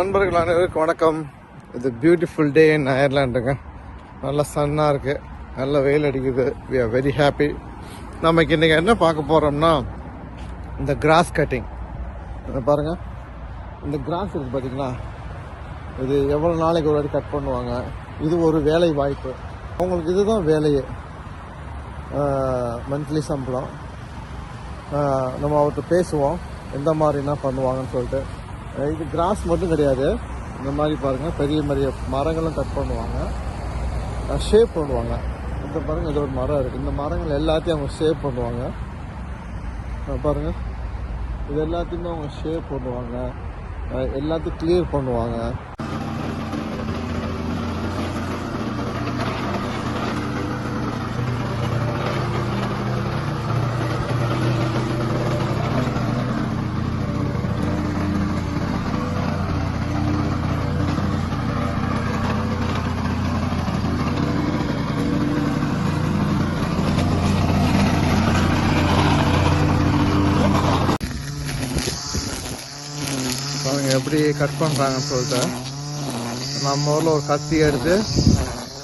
நண்பர்கள் அனைவருக்கும் வணக்கம். இது பியூட்டிஃபுல் டே இன் அயர்லாண்டுங்க நல்ல சன்னாக இருக்குது நல்ல வெயில் அடிக்குது. வி ஆர் வெரி ஹாப்பி நமக்கு இன்றைக்கி என்ன பார்க்க போகிறோம்னா இந்த கிராஸ் கட்டிங் பாருங்கள் இந்த கிராஸ் இருக்குது பார்த்தீங்களா இது எவ்வளோ நாளைக்கு ஒரு வாட்டி கட் பண்ணுவாங்க. இது ஒரு வேலை வாய்ப்பு. அவங்களுக்கு இதுதான் வேலையே. மந்த்லி சம்பளம். நம்ம அவர்கிட்ட பேசுவோம். எந்த மாதிரினா பண்ணுவாங்கன்னு சொல்லிட்டு. இது கிராஸ் மட்டும் கிடையாது. இந்த மாதிரி பாருங்கள் பெரிய பெரிய மரங்களும் கட் பண்ணுவாங்க. ஷேப் பண்ணுவாங்க. இந்த பாருங்கள் இது ஒரு மரம் இருக்குது இந்த மரங்கள் எல்லாத்தையும் அவங்க ஷேப் பண்ணுவாங்க. பாருங்கள் இது எல்லாத்தையுமே அவங்க ஷேப் பண்ணுவாங்க. எல்லாத்தையும் கிளியர் பண்ணுவாங்க அவங்க எப்படி கட் பண்ணுறாங்கன்னு சொல்லிட்டு நம்ம ஊரில் ஒரு கத்தி எடுத்து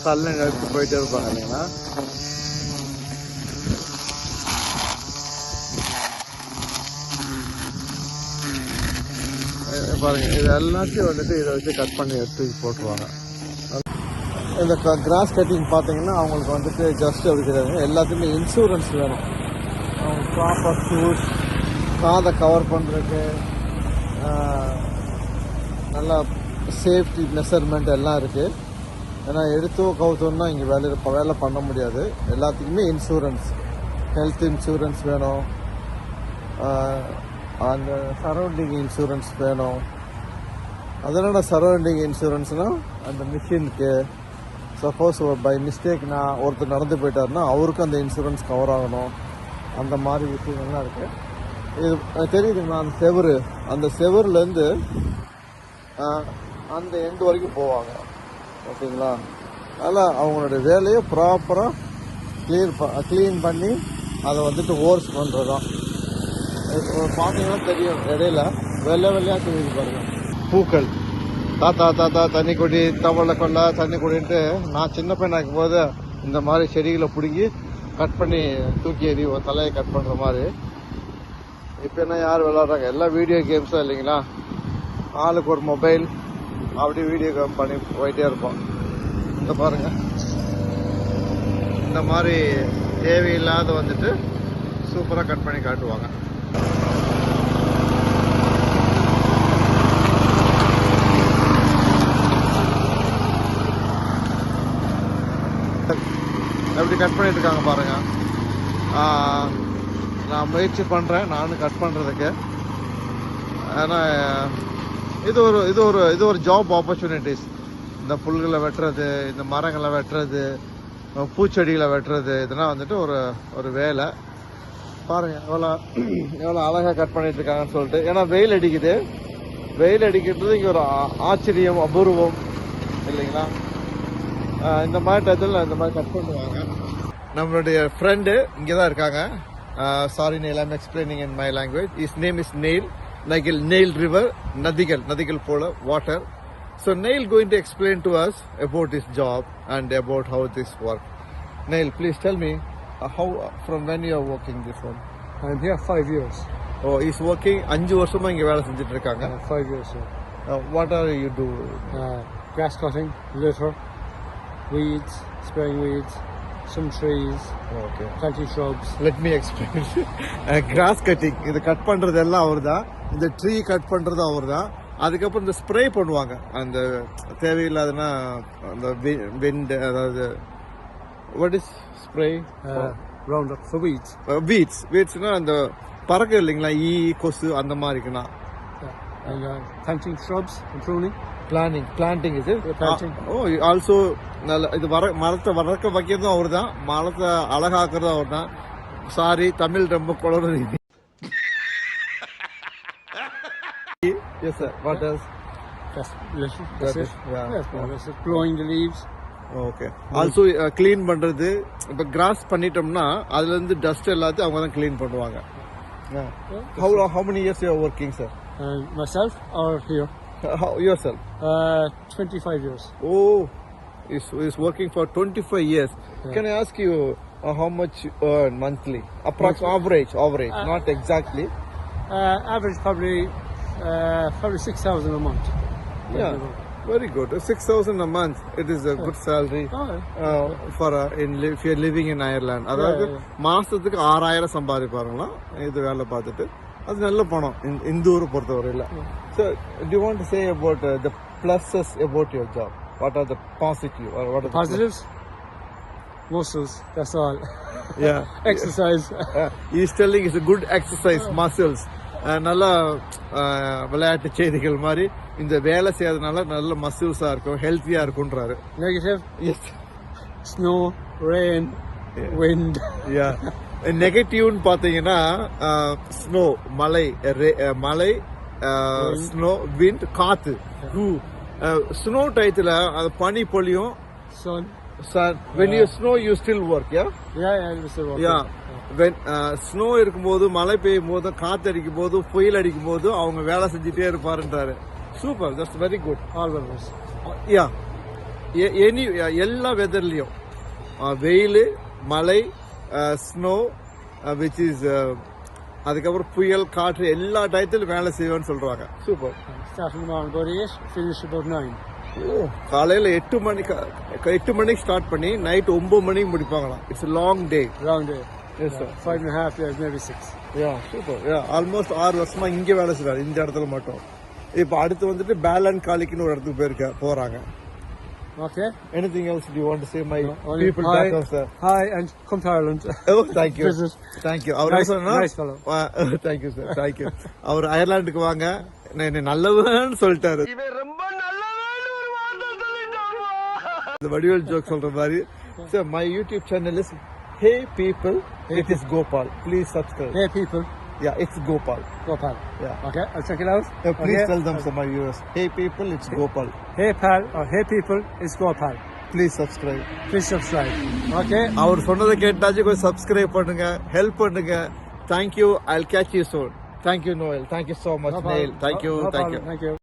கல்லுங்க எடுத்து போயிட்டே இருப்பாங்க இல்லைங்களா? இது பாருங்க இது எல்லாத்தையும் வந்துட்டு இதை வச்சு கட் பண்ணி எடுத்து போட்டுருவாங்க. இந்த கிராஸ் கட்டிங் பார்த்தீங்கன்னா அவங்களுக்கு வந்துட்டு ஜஸ்ட் அப்படி கிடையாது. எல்லாத்துக்குமே இன்சூரன்ஸ் வேணும். அவங்க ப்ராப்பர் ஷூஸ் காதை கவர் பண்ணுறதுக்கு நல்லா சேஃப்டி மெஷர்மெண்ட் எல்லாம் இருக்குது ஏன்னா எடுத்தோ கவுத்தோன்னா இங்கே வேலை வேலை பண்ண முடியாது. எல்லாத்துக்குமே இன்சூரன்ஸ் ஹெல்த் இன்சூரன்ஸ் வேணும். அந்த சரௌண்டிங் இன்சூரன்ஸ் வேணும். அதனோட சரௌண்டிங் இன்சூரன்ஸ்னால் அந்த மிஷினுக்கு சப்போஸ் பை மிஸ்டேக்னா ஒருத்தர் நடந்து போயிட்டாருன்னா அவருக்கும் அந்த இன்சூரன்ஸ் கவர் ஆகணும். அந்த மாதிரி விஷயங்கள்லாம் இருக்குது இது தெரியுதுங்களா? அந்த செவுரு. அந்த செவுருலேருந்து அந்த எண்டு வரைக்கும் போவாங்க. ஓகேங்களா? அதனால் அவங்களுடைய வேலையை ப்ராப்பராக க்ளீன் ப க்ளீன் பண்ணி அதை வந்துட்டு ஓர்ஸ் பண்ணுறது தான் பார்த்தீங்கன்னா தெரியும் இடையில வெள்ளை வெள்ளையாக தெரியுது பாருங்க. பூக்கள். தாத்தா தாத்தா தண்ணி கொடி தவளை கொண்டா தண்ணி கொடின்ட்டு நான் சின்ன பையனா இருக்கும்போது இந்த மாதிரி செடிகளை பிடுங்கி கட் பண்ணி தூக்கி எறி ஒரு தலையை கட் பண்ணுற மாதிரி. இப்போ என்ன யார் விளாட்றாங்க எல்லாம் வீடியோ கேம்ஸாக இல்லைங்களா? ஆளுக்கு ஒரு மொபைல் அப்படி வீடியோ கேம் பண்ணி போயிட்டே இருப்போம். இந்த பாருங்க. இந்த மாதிரி தேவையில்லாத வந்துட்டு சூப்பராக கட் பண்ணி காட்டுவாங்க. எப்படி கட் பண்ணிட்டு இருக்காங்க பாருங்க. நான் முயற்சி பண்ணுறேன் நானும் கட் பண்ணுறதுக்கு ஏன்னா இது ஒரு இது ஒரு இது ஒரு ஜாப் ஆப்பர்ச்சுனிட்டிஸ் இந்த புல்களை வெட்டுறது இந்த மரங்களை வெட்டுறது பூச்செடிகளை வெட்டுறது இதெல்லாம் வந்துட்டு ஒரு ஒரு வேலை. பாருங்க எவ்வளோ எவ்வளோ அழகாக கட் பண்ணிட்டு இருக்காங்கன்னு சொல்லிட்டு. ஏன்னா வெயில் அடிக்குது. வெயில் அடிக்கிறது இங்கே ஒரு ஆச்சரியம் அபூர்வம் இல்லைங்களா? இந்த மாதிரி டயத்தில் இந்த மாதிரி கட் பண்ணுவாங்க. நம்மளுடைய ஃப்ரெண்டு இங்கே தான் இருக்காங்க sorry Nail I'm explaining in my language is name is Nail நகில் nail river நதிகள் நதிகள் போல water so Neil going to explain to us about is job and about how this work Neil please tell me how from when you are working this one I'm here five years. Oh is working அஞ்சு வருஷமா இங்கே வேலை செஞ்சுட்டு இருக்காங்க Uh, five years. Yeah. What are you do Uh, grass cutting, litter, weeds, spraying weeds, some trees, okay planting shrubs. Let me explain grass cutting இது cut பண்றது எல்லாம் அவர் தான் இந்த ட்ரீ கட் பண்றது அவர் தான் அதுக்கப்புறம் இந்த ஸ்ப்ரே பண்ணுவாங்க. அந்த தேவையில்லாதனா அந்த விண்ட் அதாவது what is spray roundup. For weeds. Weeds வீட்ஸ்னா அந்த பறக்க இல்லைங்களா? ஈ கொசு அந்த uh, planting shrubs and pruning. Planning planting இது. ஓ ஆல்சோ நல்ல இது வர மரத்தை வளர்க்க வைக்கிறதும் அவர் தான் மரத்தை அழகாக்குறதும் அவர் தான் சாரி தமிழ் ரொம்ப குளறு yes sir what yes That's litter. That's That it. is- yeah. Yes, well, that's it. Blowing the leaves. Okay also clean பண்றது இப்போ கிராஸ் பண்ணிட்டோம்னா அதுல இருந்து டஸ்ட் எல்லாத்தையும் அவங்க தான் க்ளீன் பண்ணுவாங்க how how many years you working sir Uh, myself or here? How, yourself? Uh, 25 years. Oh, he's, he's working for 25 years. Can I ask you uh, how much you earn monthly? Approx average, average, Uh, not exactly. Uh, average probably uh, probably 6,000 a month. Yeah, very good. 6,000 a month. It is a good salary. Oh, Uh, for uh, in li- if you're living in Ireland அதாவது yeah. மாசத்துக்கு ஆறாயிரம் சம்பாதிப்பாருங்களாம் இது வேலை பார்த்துட்டு அது நல்ல பணம் இந்த- இந்த ஊரை பொறுத்தவரையில் so to want to say about the pluses about your job what are the positive what are positives? Muscles, that's all. Yeah Exercise. Is telling is good exercise muscles நல்லா விளையாட்டு செய்திகள் மாதிரி இந்த வேலை செய்யறதுனால நல்ல மசில்ஸா இருக்கும் ஹெல்த்தியா இருக்கும்ன்றாரு. Negative? Yes Snow, rain, wind. Yeah நெகட்டிவ்னு பார்த்தீங்கன்னா ஸ்னோ uh, மழை ஸ்னோ விண்ட் காத்து. ஸ்னோ டயத்தில் அது பனி பொழியும். Sun. When you snow you still work yeah. Yeah when snow இருக்கும்போது மழை பெய்யும் போது காத்து அடிக்கும் போது புயல் அடிக்கும் போது அவங்க வேலை செஞ்சுட்டே இருப்பாருன்றாரு. Super that's very good All weathers. Yeah any எல்லா வெதர்லயும் வெயில் மழை ஸ்னோ விச் இஸ் அதுக்கப்புறம் புயல் காற்று எல்லா டயத்திலும் வேலை செய்வேன்னு சொல்றாங்க. Super Start in the morning about 8, finish about 9. காலையில எட்டு மணிக்கு எட்டு மணிக்கு ஸ்டார்ட் பண்ணி நைட் ஒன்பது மணிக்கு முடிப்பாங்களாம். It's long day Long day. Yes sir Five and a half years, maybe six. Yeah super yeah almost ஆறு வருஷமா இங்க வேலை செய்றாரு இந்த இடத்துல மட்டும் இப்போ அடுத்து வந்துட்டு பேலன் காலிக்குன்னு ஒரு இடத்துக்கு போயிருக்க போறாங்க Okay? Anything else to want to say my Only people hi, back sir hi, and come to Ireland. Oh thank you Visit. Thank you our Nice- சொன்னா nice fellow. Thank you sir thank you அவர் அயர்லாந்துக்கு வாங்க என்னை நல்லவன்னு சொல்லிட்டாரு இந்த Vadivel joke சொல்ற மாதிரி sir my YouTube channel is hey people it is Gopal please subscribe Hey, people. Yeah it's Gopal Go, pal. Yeah. Okay, I'll check it out. Please Okay. Tell them some my viewers hey people it's Gopal Hey, pal, or hey, people, it's Go, pal. Please subscribe Please subscribe. Okay? அவர் சொன்னதை கேட்டாச்சு கொஞ்சம் subscribe பண்ணுங்க help பண்ணுங்க thank you I catch you soon thank you Noel thank you so much Nail. Thank you thank you you.